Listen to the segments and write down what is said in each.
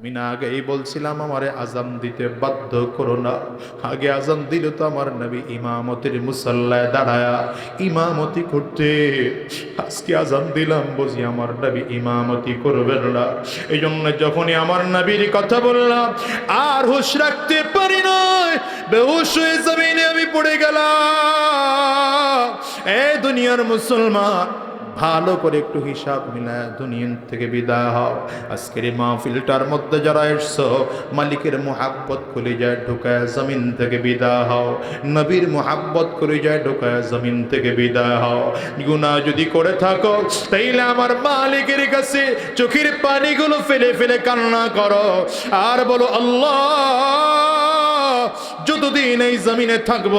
আমি না আগেই বলছিলাম, আমারে আজান দিতে বাধ্য করো না। আগে আজান দিল তো আমার নবী ইমামতির মুসাল্লায় দাঁড়ায়া ইমামতি করতে। আজকে আজান দিলাম, বুঝি আমার নবী ইমামতি করবেন না। এই জন্য যখনই আমার নবীর কথা বললাম, আর হুশ রাখতে পারি নয় বেহুশ হয়ে জমিনে আমি পড়ে গেলাম। এ দুনিয়ার মুসলমান ভালো করে একটু হিসাব মিলায় দুনিয়ান থেকে বিদায় হও। আজকের মাহফিলটার মধ্যে যারা এসছো, মালিকের মোহাব্বত খুলে যায় ঢুকায় জমিন থেকে বিদায় হও। নবীর মোহাব্বত করে যায় ঢুকায় জমিন থেকে বিদায় হও। গুনাহ যদি করে থাকো, তাইলে আমার মালিকের কাছে চোখের পানিগুলো ফেলে ফেলে কান্না করো। আর বলো, আল্লাহ, যতদিন এই জমিনে থাকব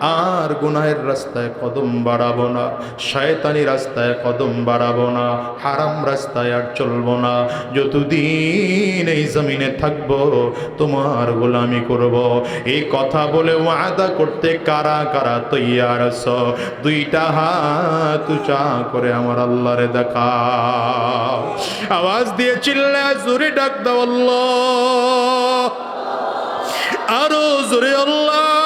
আর গুনাহের রাস্তায় কদম বাড়াবো না, শয়তানি রাস্তায় কদম বাড়াবো না, হারাম রাস্তায় আর চলবো না। যতদিন এই জমিনে থাকব, তোমার গোলামি করব। এই কথা বলে ওয়াদা করতে কারা কারা তৈয়ার আছ? দুইটা হাত উঁচা করে আমার আল্লাহরে দেখা আওয়াজ দিয়ে চিল্লা জোরে ডাক দাও আরও জোরে আল্লাহ।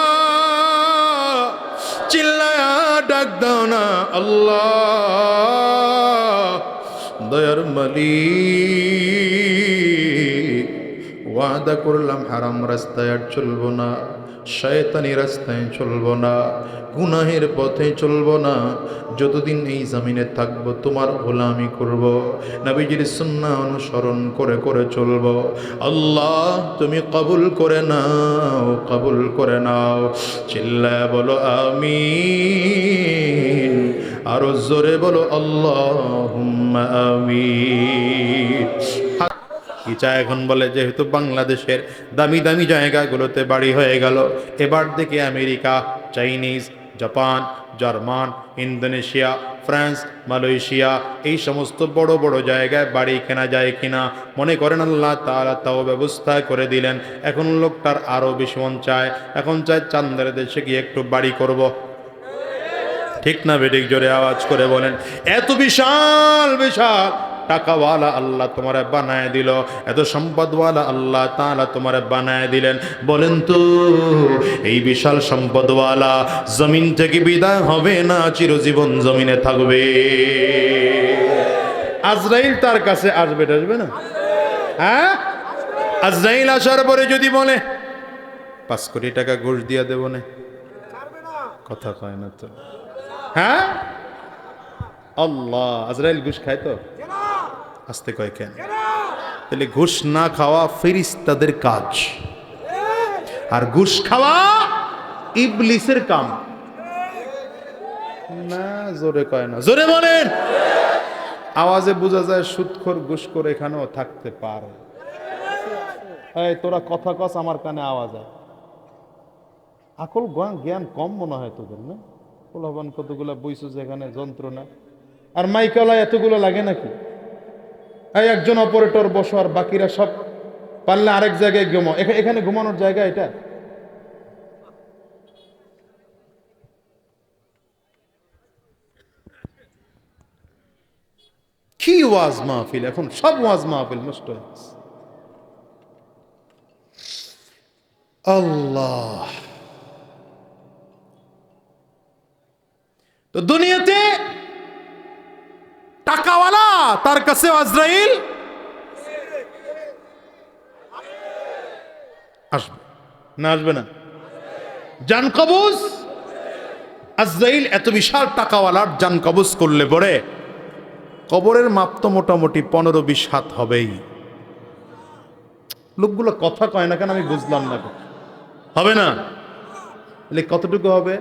ডাক দাও না আল্লাহ দয়ার মালিক। ওয়াদা করলাম, হারাম রাস্তায় আর চলবো না, শয়তানি রাস্তায় চলবো না, গুনাহের পথে চলবো না, যতদিন এই জামিনে থাকব তোমার গোলামি করব, নবীজির সুন্না অনুসরণ করে করে চলবো। আল্লাহ, তুমি কবুল করে নাও, কবুল করে নাও। চিল্লায় বলো আমি আরও জোরে বলো আল্লাহ আমি ইচা এখন বলে যেহেতু বাংলাদেশের দামি দামি জায়গাগুলোতে বাড়ি হয়ে গেল, এবার দেখে America, Chinese, Japan, German, Indonesia, France, Malaysia, এই সমস্ত বড় বড় জায়গায় বাড়ি কেনা যায় কিনা? মনে করেন আল্লাহ তাআলা তাও ব্যবস্থা করে দিলেন। এখন লোকটার আরও বেশি মন চায়। এখন চায় চান্দের দেশে গিয়ে একটু বাড়ি করব। ঠিক না বেডিক জোরে আওয়াজ করে বলেন, এত বিশাল বিশাল টাকাওয়ালা আল্লাহ তোমার বানায় দিল, এত সম্পদওয়ালা আল্লাহ তাআলা তোমার বানায় দিলেন। বলেন তো, এই বিশাল সম্পদওয়ালা জমিন থেকে বিদায় হবে না চিরজীবন জমিনে থাকবে? আজরাইল তার কাছে আসবে আসবে না? হ্যাঁ? আজরাইল আসার পরে যদি বলে, পাঁচ কোটি টাকা ঘুষ দিয়া দেব না। কথা কয় না তো। হ্যাঁ? আল্লাহ, আজরাইল ঘুষ খায় তো? আসতে কয় কেন? তাহলে ঘুষ না খাওয়া ফেরিস তাদের কাজ। আর ঘুষ খাওয়া ইবলিসের কাম। না, জোরে কয় না। জোরে বলেন। আওয়াজে বোঝা যায় সুৎখর ঘুষখোর এখানেও থাকতে পারে। এই, তোরা কথা কস, আমার কানে আওয়াজ আয়। আকল জ্ঞান- কম মনে হয় তোদের, না? পোলাবান কতগুলা বইছো যেখানে যন্ত্রণা। আর মাইকালা এতগুলো লাগে নাকি? এই একজন অপারেটর বসো আর বাকিরা সব পারলে আরেক জায়গায় ঘুমো। এখানে ঘুমানোর জায়গা এটা? কি ওয়াজ মাহফিল? এখন সব ওয়াজ মাহফিল নষ্ট হয়ে গেছে। আল্লাহ। তো দুনিয়াতে টাকাওয়ালা, তার কাছে আজরাইল। আসবে। না আসবে না। জান কবজ? আজরাইল এত বিশাল টাকাওয়ালার জান কবজ করলে পরে কবরের মাপ তো মোটামুটি পনেরো বিশ হাত হবেই। লোকগুলো কথা কয় না কেন আমি বুঝলাম না। হবে না? কতটুকু হবে?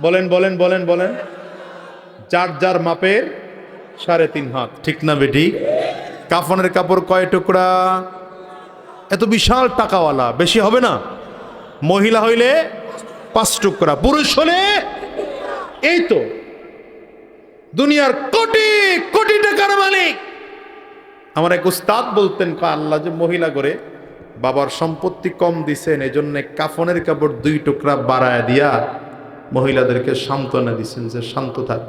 বলেন বলেন বলেন বলেন। যার যার মাপের সাড়ে তিন হাত। ঠিক না বেটি? কাফনের কাপড় কয় টুকরা? এত বিশাল টাকাওয়ালা, বেশি হবে না? মহিলা হইলে পাঁচ টুকরা, পুরুষ হলে এই তো। দুনিয়ার কোটি কোটি টাকার মালিক। আমার এক উস্তাদ বলতেন আল্লাহ যে মহিলা করে বাবার সম্পত্তি কম দিছেন এই জন্য কাফনের কাপড় দুই টুকরা বাড়ায় দিয়া মহিলাদেরকে সান্ত্বনা দিচ্ছেন যে শান্ত থাক।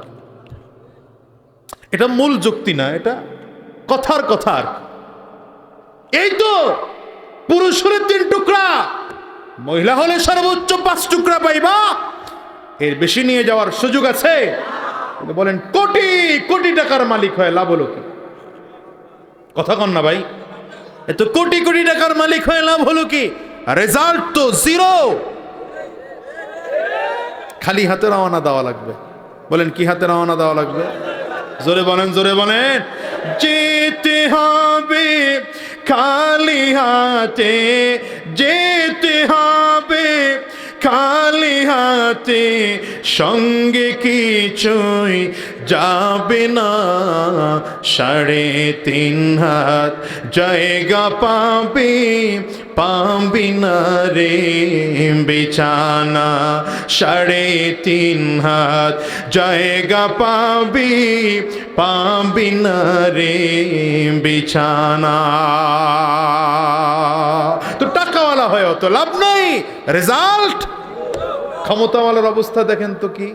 এটা মূল যুক্তি না, এটা কথার কথার এই তো পুরুষ হলে তিন টুকরা, মহিলা হলে সর্বোচ্চ পাঁচ টুকরা পাইবা। এর বেশি নিয়ে যাওয়ার সুযোগ আছে। বলেন, কোটি কোটি টাকার মালিক হয় লাভ হলো কি? কথা কন না ভাই। এত কোটি কোটি টাকার মালিক হয়ে লাভ হলো কি? রেজাল্ট তো জিরো। খালি হাতে রওনা দেওয়া লাগবে। বলেন, কি হাতে রওনা দেওয়া লাগবে? জোরে বলেন জোরে বলেন। যেতে হবে খালি হাতে যেতে হবে খালি হাতে সঙ্গে কিছুই যাবে না। সাড়ে তিন হাত জায়গা পাবে, পাবি না রে বিছানা। সাড়ে তিন হাত জায়গা পাবি পাবি না রে বিছানা। তো টাকাওয়ালা হয় অত লাভ নাই। রেজাল্ট। ক্ষমতাওয়ালার অবস্থা দেখেন তো কি।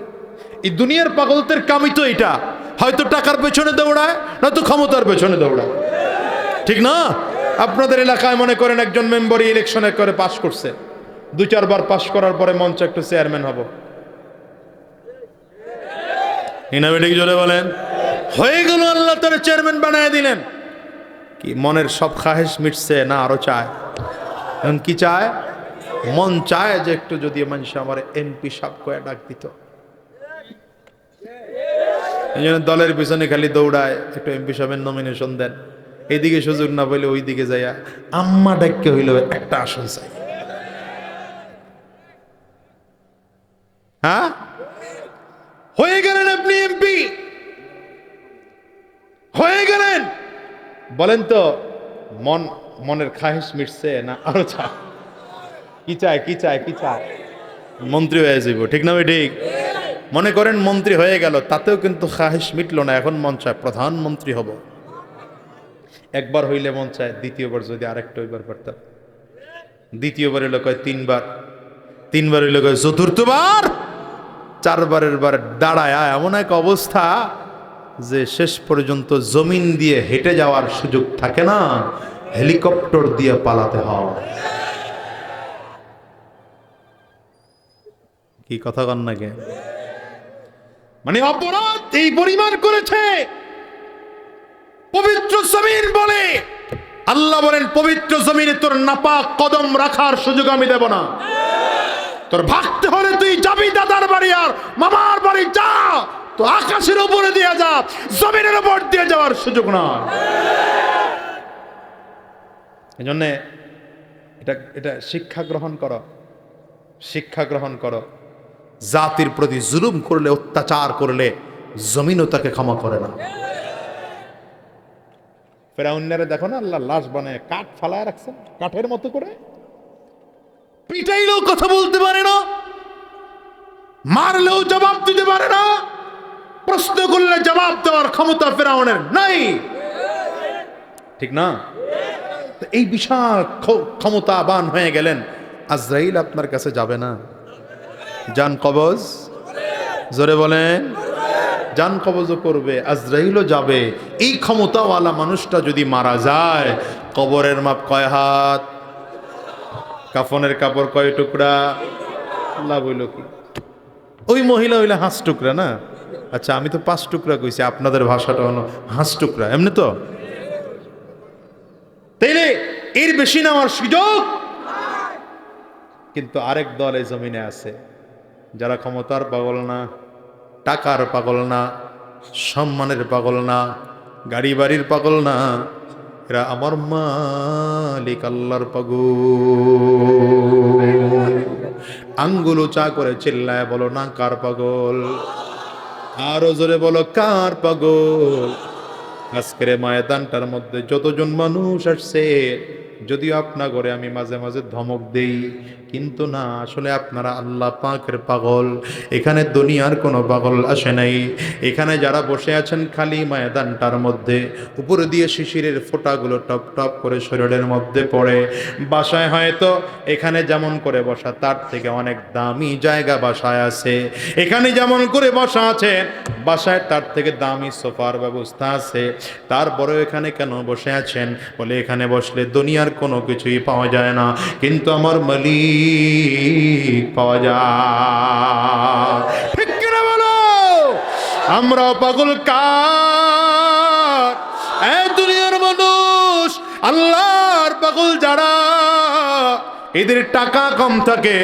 এই দুনিয়ার পাগলদের কামই তো এটা। হয়তো টাকার পেছনে দৌড়ায় নয়তো ক্ষমতার পেছনে দৌড়ায়। ঠিক না? আপনাদের এলাকায় মনে করেন একজন মেম্বার ইলেকশনে করে পাশ করছে। দু চারবার পাশ করার পরে মঞ্চ একটু চেয়ারম্যান হব। ইনামিটিক জোরে বলেন? হয়ে গেল আল্লাহ তার চেয়ারম্যান বানায় দিলেন। কি মনের সব খাহেশ মিটছে না আরও চায়? এখন কি চায়? মন চায় যে একটু যদি মানুষ আমার এমপি সাপ কয়ে ডাক দিত। এই জন্য দলের পিছনে খালি দৌড়ায়, একটু এমপি সাহেবের নমিনেশন দেন। এইদিকে সুযোগ না পাইলে ওই দিকে যাইয়া আম্মা ডাক্কে হইল একটা আসন চাই। হ্যাঁ? হয়ে গেলেন আপনি এমপি হয়ে গেলেন? বলেন তো, মন, মনের খাহিস মিটছে না আরও চা কি চায় কি চায় কি চায়? মন্ত্রী হয়ে যাইব, ঠিক না ভাই, ঠিক? মনে করেন মন্ত্রী হয়ে গেল, তাতেও কিন্তু খাহিস মিটলো না, এখন মন চায় প্রধানমন্ত্রী হব। একবার হইলে মন চায় দ্বিতীয়বার যদি আরেকটা হইবার পারতাম। দ্বিতীয়বার হইলে কয় তিনবার তিনবার হইলে কয় চতুর্থবার, চারবারের বার দাঁড়ায় এমন এক অবস্থা যে শেষ পর্যন্ত জমিন দিয়ে হেঁটে যাওয়ার সুযোগ থাকে না, হেলিকপ্টার দিয়ে পালাতে হয়। কি কথা কন নাকি মানে অপরাধ এই পরিমাণ করেছে। পবিত্র জমিন বলে। আল্লাহ বলেন, পবিত্র জমিনে তোর নাপাক কদম রাখার সুযোগ আমি দেব না। তোর ভাগতে হলে তুই যাবি দাদার বাড়ি আর মামার বাড়ি যা। তো আকাশের উপরে দিয়ে যা, জমিনের উপর দিয়ে যাওয়ার সুযোগ না এই জন্যে এটা এটা শিক্ষা গ্রহণ করো। শিক্ষা গ্রহণ করো। জাতির প্রতি জুলুম করলে অত্যাচার করলে জমিনও তাকে ক্ষমা করে না। ফেরাউন্নারে দেখো না আল্লাহ লাশ বানায় কাঠ ফালায় রাখছেন কাঠের মতো করে। পিটাইলেও কথা বলতে পারে না মারলেও জবাব দিতে পারে না প্রশ্ন করলে জবাব দেওয়ার ক্ষমতা ফেরাউনের নাই। ঠিক না? এই বিশাল ক্ষ- ক্ষমতাবান হয়ে গেলেন আজরাইল আপনার কাছে যাবে না। জান কবজ? জোরে বলেন। জান কবজও করবে, আজরাইলও যাবে। এই ক্ষমতাওয়ালা মানুষটা যদি মারা যায়, কবরের মাপ কয় হাত? কাফনের কাপড় কয় টুকরা? আল্লাহ বইল কি? ওই মহিলা হইলে হাঁস টুকরা না? আচ্ছা আমি তো পাঁচ টুকরা কইছি, আপনাদের ভাষাটা হলো হাঁস টুকরা, এমনি তো? তাইলে এর বেশি নেওয়ার সুযোগ? কিন্তু আরেক দল এই জমিনে আছে। যারা ক্ষমতার পাগল না, টাকার পাগল না, সম্মানের পাগল না গাড়ি বাড়ির পাগল না, এরা আমার মালিক আল্লাহর পাগল। আঙ্গুল চা করে চিল্লায় বলো, না, কার পাগল? আরও জোরে বলো, কার পাগল? আজকের ময়দানটার মধ্যে যতজন মানুষ আসছে, যদিও আপনার করে আমি মাঝে মাঝে ধমক দেই কিন্তু না, আসলে আপনারা আল্লাহ পাকের পাগল। এখানে দুনিয়ার কোনো পাগল আসে নাই। এখানে যারা বসে আছেন খালি ময়দানটার মধ্যে, উপরে দিয়ে শিশিরের ফোঁটাগুলো টপ টপ করে শরীরের মধ্যে পড়ে। বাসায় হয়তো এখানে যেমন করে বসা, তার থেকে অনেক দামি জায়গা বাসায় আছে। এখানে যেমন করে বসা আছে, বাসায় তার থেকে দামি সোফার ব্যবস্থা আছে। তারপরেও এখানে কেন বসে আছেন? বলে এখানে বসলে দুনিয়ার কোনো কিছুই পাওয়া যায় না। কিন্তু আমার মালিক পাওয়া যায়। বলো? আমরা পাগল কার? এ দুনিয়ার মানুষ আল্লাহর পাগল যারা এদের টাকা কম থাকে,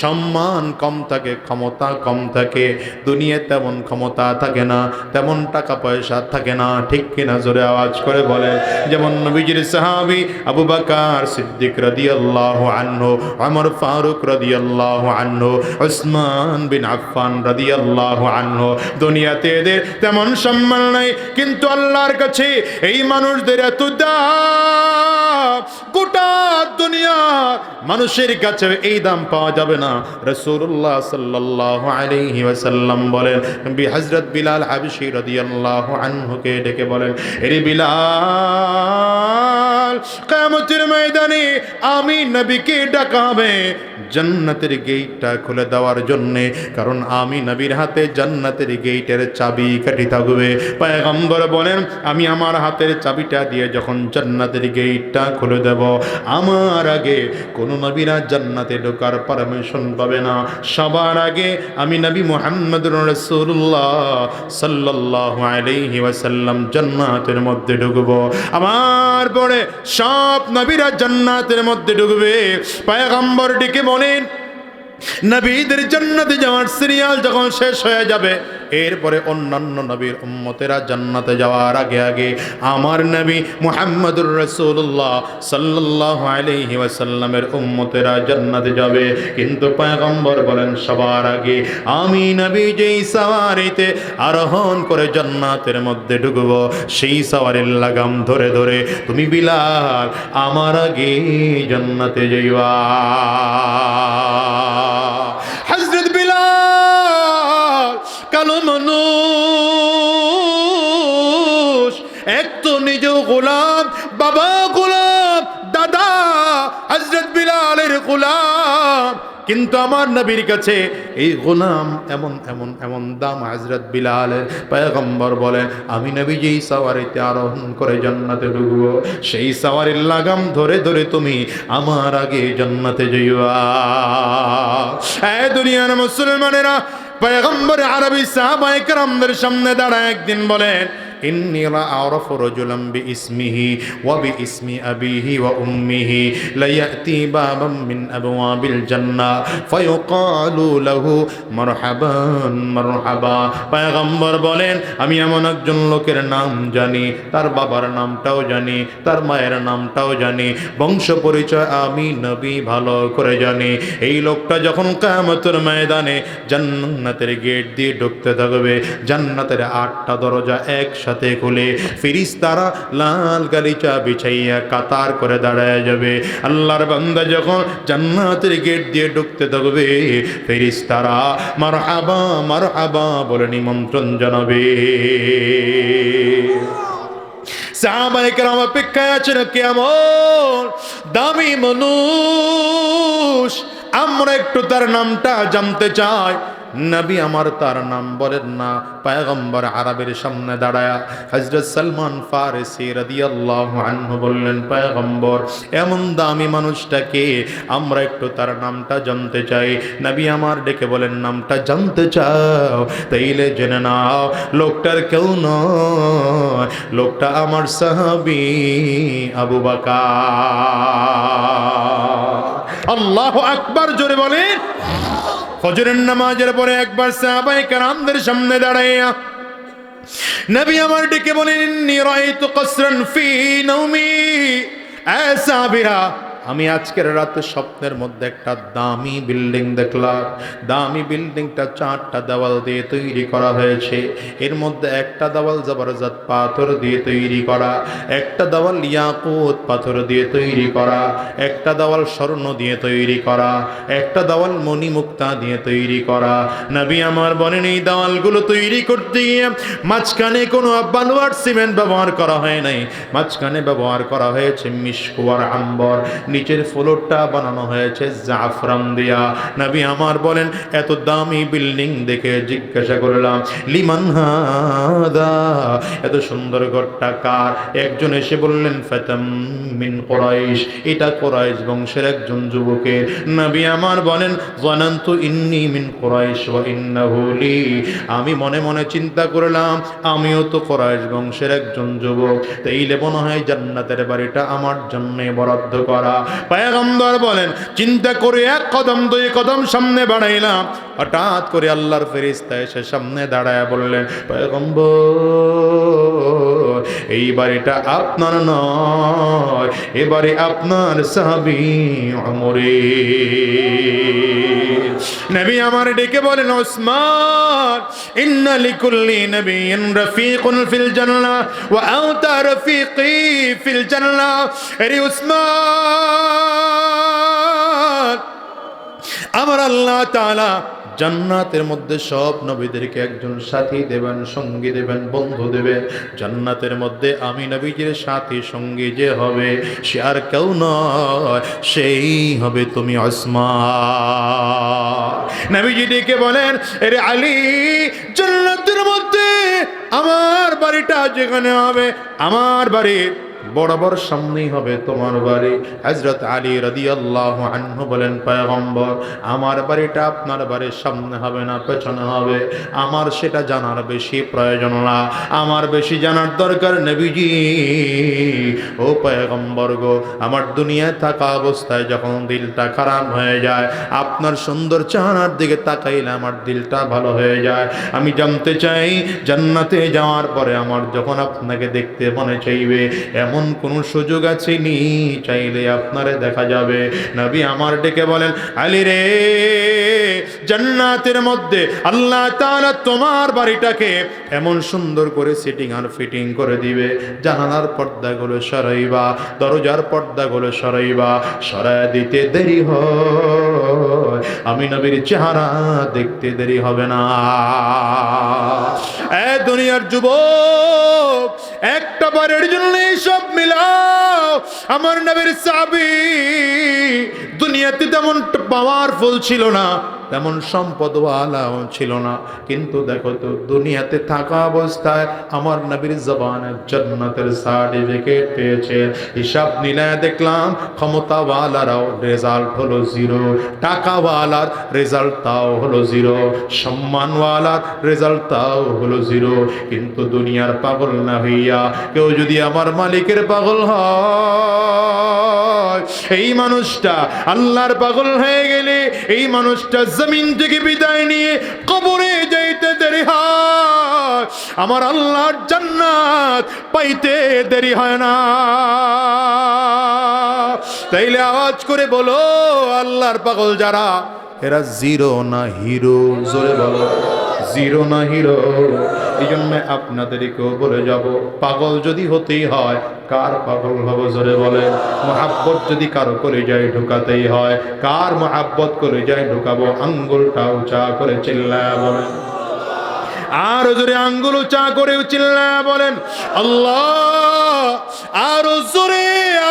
সম্মান কম থাকে, ক্ষমতা কম থাকে। দুনিয়ায় তেমন ক্ষমতা থাকে না, তেমন টাকা পয়সা থাকে না। ঠিক কিনা জোরে আওয়াজ করে বলে যেমন নবীজির সাহাবি আবু বাকার সিদ্দিক রাদিয়াল্লাহু আনহু আমর ফারুক রাদিয়াল্লাহু আনহু, উসমান বিন আফফান রাদিয়াল্লাহু আনহু। দুনিয়াতে এদের তেমন সম্মান নাই, কিন্তু আল্লাহর কাছে এই মানুষদের এত দাম। গোটা দুনিয়া মানুষের কাছে এই দাম পাওয়া যাবে না। রসুল্লাহ ওয়াসাল্লাম বলেন বি হযরত বিলাল আনহুকে ডেকে বলেন, এরে বিলাল, কিয়ামতের ময়দানে আমি নবীকে ডাকা হবে জান্নাতের গেটটা খুলে দেওয়ার জন্য, কারণ আমি নবীর হাতে জান্নাতের গেটের চাবি কাটি থাকবে। পয়গম্বর বলেন, আমি আমার হাতের চাবিটা দিয়ে যখন জান্নাতের গেটটা খুলে দেব। আমার আগে কোনো নবীরা জান্নাতে ঢোকার পারমিশন পাবে না। সবার আগে আমি নবী মোহাম্মদ রসুল্লাহ সাল্লাহ আলহি ওয়াসাল্লাম জান্নাতের মধ্যে ঢুকবো। আমার পরে সব নবীরা জান্নাতের মধ্যে ঢুকবে। পায়গম্বরটিকে বলেন নবীদের জান্নাতে যাওয়ার সিরিয়াল যখন শেষ হয়ে যাবে, এরপরে অন্যান্য নবীর উম্মতেরা জান্নাতে যাওয়ার আগে আগে আমার নবী মুহাম্মদুর রাসূলুল্লাহ সাল্লাল্লাহু আলাইহি ওয়াসাল্লামের উম্মতেরা জান্নাতে যাবে। কিন্তু পয়গম্বর বলেন, সবার আগে আমি নবী যেই সাওয়ারিতে আরোহণ করে জান্নাতের মধ্যে ঢুকবো, সেই সাওয়ারির লাগাম ধরে ধরে তুমি বিলাল, আমার আগে জান্নাতে যাইবা। কালো মানুষ। এক তো নিজেও গোলাম বাবা গোলাম দাদা হজরত বিলালের গোলাম কিন্তু আমার নবীর কাছে এই গোলাম এমন এমন এমন দাম হাজরত বিলালের পয়গম্বর বলেন আমি নবী যেই সাওয়ারিতে আরোহণ করে জান্নাতে ঢুকবো। সেই সাওয়ারির লাগাম ধরে ধরে তুমি আমার আগে জান্নাতে যাইবা। এ দুনিয়ার মুসলমানেরা পয়গম্বর আরবি সাহাবায়ে কেরামদের সামনে দাঁড়ায় একদিন বলেন إني لأعرف رجلا باسمه وباسم أبيه وأمه ليأتي بابا من أبواب الجنة فيقال له مرحبا مرحبا পয়গম্বর বলেন আমি এমন একজন লোকের নাম জানি তার বাবার নামটাও জানি তার মায়ের নামটাও জানি বংশ পরিচয় আমি নবী ভালো করে জানি এই লোকটা যখন কামতের ময়দানে জান্নাতের গেট দিয়ে ঢুকতে থাকবে জান্নাতের আটটা দরজা একসাথে খুলে ফিরিস তারা লাল গালিচা বিছাইয়া কাতার করে দাঁড়ায় যাবে। আল্লাহর বান্দা যখন জান্নাতের গেট দিয়ে ঢুকতে থাকবে ফিরিস তারা মার আবা মার আবা বলে নিমন্ত্রণ জানাবে। সাহাবায়ে কেরাম অপেক্ষায় আছেন কেমন দামি মানুষ। আমরা একটু তার নামটা জানতে চাই। নবী আমার তার নাম বলেন না, পায়গম্বর আরবের সামনে দাঁড়ায়া হজরত সালমান ফারেসি রাদিয়াল্লাহু আনহু বললেন, পায়গম্বর, এমন দামি মানুষটাকে আমরা একটু তার নামটা জানতে চাই। নবী আমার ডেকে বলেন, নামটা জানতে চাও? তাইলে জেনে নাও, লোকটার কেউ নয়। লোকটা আমার সাহাবি আবু বাকার। আল্লাহ আকবার জোরে বলেন ফজরের নামাজের পরে একবার সাহাবায়ে কারামদের সামনে দাঁড়াইয়া, নবী আমার ডেকে বলেন, ইন্নী রাআইতু কসরান ফি নাওমি। এ সাহাবীরা আমি আজকের রাতে স্বপ্নের মধ্যে একটা দামি বিল্ডিং দেখলাম। দামি বিল্ডিংটা চারটা দেওয়াল দিয়ে তৈরি করা হয়েছে। এর মধ্যে একটা দেওয়াল জবরদস্ত পাথর দিয়ে তৈরি করা, একটা দেওয়াল ইয়াকুত পাথর দিয়ে তৈরি করা, একটা দেওয়াল স্বর্ণ দিয়ে তৈরি করা, একটা দেওয়াল মণিমুক্তা দিয়ে তৈরি করা। নবী আমার বলেন, এই দেওয়ালগুলো তৈরি করতে গিয়ে মাঝখানে কোনো বালুয়ার সিমেন্ট ব্যবহার করা হয় নাই। মাঝখানে ব্যবহার করা হয়েছে মিশকুয়ার আম্বর। নিচের ফ্লোরটা বানানো হয়েছে জাফরান দিয়া। নবী আমার বলেন, এত দামি বিল্ডিং দেখে জিজ্ঞাসা করলাম, লিমান হাদা? এত সুন্দর ঘরটা কার? একজন এসে বললেন, ফেতম মিন কোরাইশ। এটা কোরাইশ বংশের একজন যুবকের। নবী আমার বলেন জানান্তু ইন্নি মিন কোরাইশ ওয়া ইন্নাহু লি। আমি মনে মনে চিন্তা করলাম, আমিও তো কোরাইশ বংশের একজন যুবক। তাইলে মনে হয় জান্নাতের বাড়িটা আমার জন্যে বরাদ্দ করা। পায়গম্বর বলেন চিন্তা করে এক কদম দুই কদম সামনে বাড়াইলাম। হঠাৎ করে আল্লাহর ফেরিস্তা এসে সামনে দাঁড়ায় বললেন এই বাড়িটা আপনার নয় এবারে আপনার সাহাবি অমরে নবী আমার ডেকে বলেন, ওসমান, ইন্না লিকুল্লি নবিয়্যিন রাফিকুন ফিল জান্নাহ ওয়া আনতা রাফিকি ফিল জান্নাহ। আরে ওসমান আমার আল্লাহ তাআলা জান্নাতের মধ্যে সব নবীদেরকে একজন সাথী দেবেন, সঙ্গী দেবেন, বন্ধু দেবেন। জান্নাতের মধ্যে আমি নবীজির সাথী, সঙ্গী যে হবে, সে আর কেউ নয়, সেই হবে তুমি ওসমান। নবীজি ডেকে বলেন, এরে আলী, জান্নাতের মধ্যে আমার বাড়িটা যেখানে হবে, আমার বাড়ির বরাবর সামনেই হবে তোমার বাড়ি। হজরত আলী রদি আল্লাহ আনহু বলেন, পয়গম্বর, আমার বাড়িটা আপনার বাড়ির সামনে হবে না, পেছনে হবে। আমার সেটা জানার বেশি প্রয়োজন না। আমার বেশি জানার দরকার নবীজি। ও পয়গম্বর গো, আমার দুনিয়ায় থাকা অবস্থায় যখন দিলটা খারাপ হয়ে যায়, আপনার সুন্দর চেহারার দিকে তাকাইলে আমার দিলটা ভালো হয়ে যায়। আমি জানতে চাই, জান্নাতে যাওয়ার পরে আমার যখন আপনাকে দেখতে মনে চাইবে কোন সুযোগ আছে নি? চাইলে আপনারে দেখা যাবে। নবী আমার ডেকে বলেন, আলী রে, জান্নাতের মধ্যে আল্লাহ তাআলা তোমার বাড়িটাকে এমন সুন্দর করে সিটিং আর ফিটিং করে দিবে। জানালার পর্দাগুলো সরাইবা, দরজার পর্দাগুলো সরাইবা, সরায় দিতে দেরি হয়। আমি নবীর চেহারা দেখতে দেরি হবে না। এ দুনিয়ার যুবক, একটা আমার নবীর সাবি দুনিয়াতে তেমন পাওয়ারফুল ছিল না, তেমন সম্পদওয়ালাও ছিল না। কিন্তু দেখো তো, দুনিয়াতে থাকা অবস্থায় আমার নবীর জবানের জান্নাতের সার্টিফিকেট পেয়েছে। হিসাব নিলায় দেখলাম ক্ষমতাওয়ালারাও রেজাল্ট হলো জিরো টাকাওয়ালার রেজাল্ট তাও হলো জিরো সম্মানওয়ালার রেজাল্ট তাও হলো জিরো কিন্তু দুনিয়ার পাগল না হইয়া কেউ যদি আমার মালিকের পাগল হয়, সেই মানুষটা আল্লাহর পাগল হয়ে গেলে এই মানুষটা জমিন থেকে বিদায় নিয়ে কবরে যাইতে দেরি হয়। আমার আল্লাহর জান্নাত পাইতে দেরি হয় না। তাইলে আওয়াজ করে বলো, আল্লাহর পাগল যারা, এরা জিরো না হিরো? জোরে বলো। জিরো না হিরো। এই জন্য আপনাদেরকেও বলে যাব, পাগল যদি হতেই হয়, কার পাগল হব জোরে বলে? মহাব্বত যদি কারও করে যায় ঢুকাতেই হয়, কার মহাব্বত করে যায় ঢুকাবো? আঙ্গুলটা উঁচা করে চিল্লায় বলেন। আর জোরে আঙ্গুল উঁচা করে চিল্লায় বলেন। আল্লাহ, আর জোরে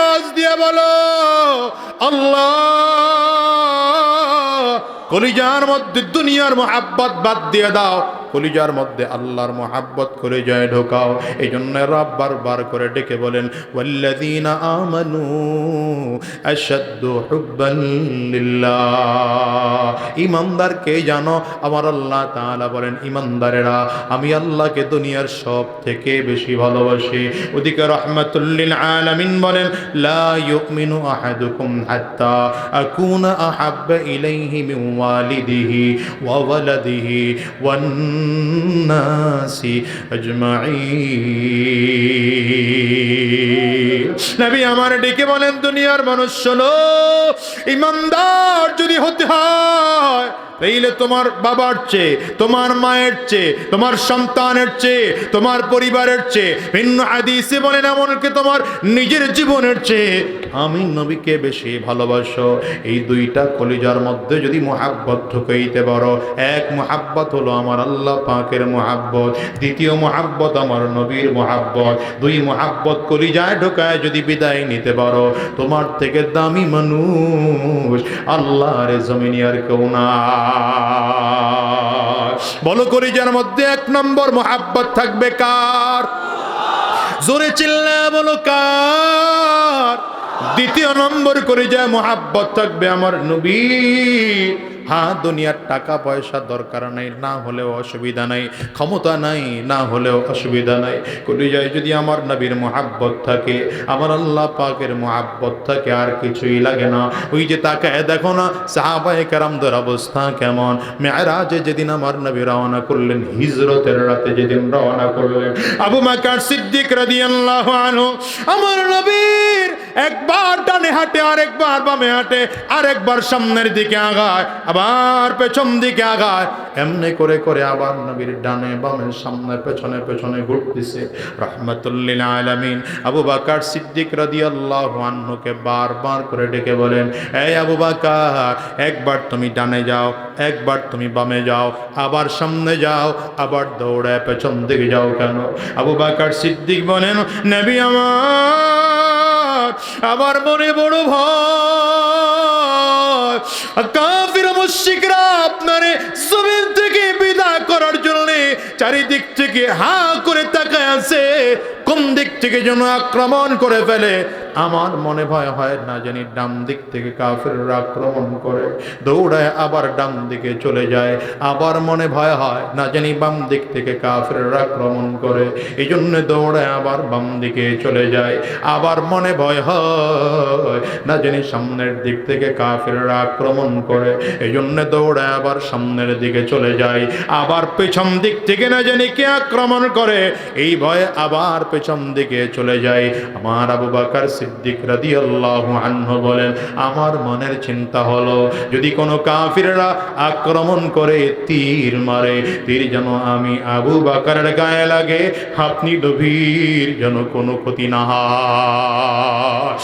আজ দিয়ে বলো। আল্লাহ কলিজার মধ্যে দুনিয়ার মোহাব্বত বাদ দিয়ে দাও। কলিজার মধ্যে আল্লাহর মোহাব্বত করে যায় ঢোকাও। এই জন্য রব বারবার করে ডেকে বলেন, ওয়াল্লাযীনা আমানু আশাদ্দু হুব্বান লিল্লাহ। ইমানদার কে জানো? আমার আল্লাহ তাআলা বলেন, ইমানদারেরা, আমি আল্লাহকে দুনিয়ার সব থেকে বেশি ভালোবাসি। ওদিকে রহমাতুল্লিল আলামিন বলেন, লা ইউমিনু আহাদুকুম হাত্তা আকুনা আহাব্বা ইলাইহি মিন ওয়ালিদিহি ওয়া ওয়ালাদিহি ওয়ান নাসি আজমাইন নবী আমার ডেকে বলেন দুনিয়ার মানুষ শোনো ইমানদার যদি হতে হয় তাইলে তোমার বাবার চেয়ে, তোমার মায়ের চেয়ে, তোমার সন্তানের চেয়ে, তোমার পরিবারের চেয়ে, ভিন্ন হাদিসে বলেন এমনকি তোমার নিজের জীবনের চেয়ে। আমি নবীকে বেশি ভালোবাসো। এই দুইটা কলিজার মধ্যে যদি মোহাব্বত ঢুকাইতে পারো, এক মোহাব্বত হলো আমার আল্লাহ পাকের মোহাব্বত, দ্বিতীয় মোহাব্বত আমার নবীর মোহাব্বত, দুই মোহাব্বত কলিজায় ঢোকায় যদি বিদায় নিতে পারো, তোমার থেকে দামি মানুষ আল্লাহর জমিনি আর কেউ না। বলো করি যার মধ্যে এক নম্বর মোহাব্বত থাকবে কার? জোরে চিল্লা বলো কার? দ্বিতীয় নম্বর করে যায় মোহাব্বত থাকবে আমার নবী। হ্যাঁ দুনিয়ার টাকা পয়সা দরকার নাই, না হলেও অসুবিধা নাই। ক্ষমতা নাই, না হলেও অসুবিধা নাই। করে যায় যদি আমার নবীর মোহাব্বত থাকে, আমার আল্লাহ পাকের মোহাব্বত থাকে, আর কিছুই লাগে না। ওই যে তাকায় দেখো না, সাহাবায়ে কারামদের অবস্থা কেমন? মেয়েরাজে যেদিন আমার নবী রওনা করলেন, হিজরতের রাতে যেদিন রওনা করলেন, আবু মাকার সিদ্দিক রাদিয়াল্লাহু আনহু, আমার নবীর একবার ডানে হাঁটে, আরেকবার বামে হাঁটে, আরেকবার সামনের দিকে আগায়, আবার পেছন দিকে আগায়, এমনি করে করে আবার নবীর ডানে বামে, সামনে, পেছনে পেছনে ঘুরতেছে। রহমতুল্লিল আলামিন। আবু বাকার সিদ্দিক রাদিয়াল্লাহু আনহুকে বারবার করে ডেকে বলেন, এই আবু বাকার, একবার তুমি ডানে যাও, একবার তুমি বামে যাও, আবার সামনে যাও, আবার দৌড়ায় পেছন দিকে যাও কেন? আবু বাকার সিদ্দিক বলেন, নেবি আমার আবার মনে বড় ভয় কাফির মুশরিকরা আপনারে জমিন থেকে বিদায় করার জন্য চারিদিক থেকে হা করে তাকায় আছে কোন দিক থেকে যেন আক্রমণ করে ফেলে? আমার মনে ভয় হয় না জানি ডান দিক থেকে কাফেররা আক্রমণ করে। দৌড়ায় আবার ডান দিকে চলে যায়। আবার মনে ভয় হয় না জানি বাম দিক থেকে কাফেররা আক্রমণ করে। এই জন্য দৌড়ায় আবার বাম দিকে চলে যায়। আবার মনে ভয় হয় না জানি সামনের দিক থেকে কাফেররা আক্রমণ করে। এই জন্য দৌড়ায় আবার সামনের দিকে চলে যায়। আবার পেছন দিক থেকে না জানি কে আক্রমণ করে? এই ভয়ে আবার পেছন দিকে চলে যাই আমার আবু বাকার সিদ্দিক রাদি আল্লাহ বলেন, আমার মনের চিন্তা হলো, যদি কোনো কাফিররা আক্রমণ করে তীর মারে, তীর যেন আমি আবু বাকারের গায়ে লাগে, আপনি গভীর যেন কোনো ক্ষতি না হয়।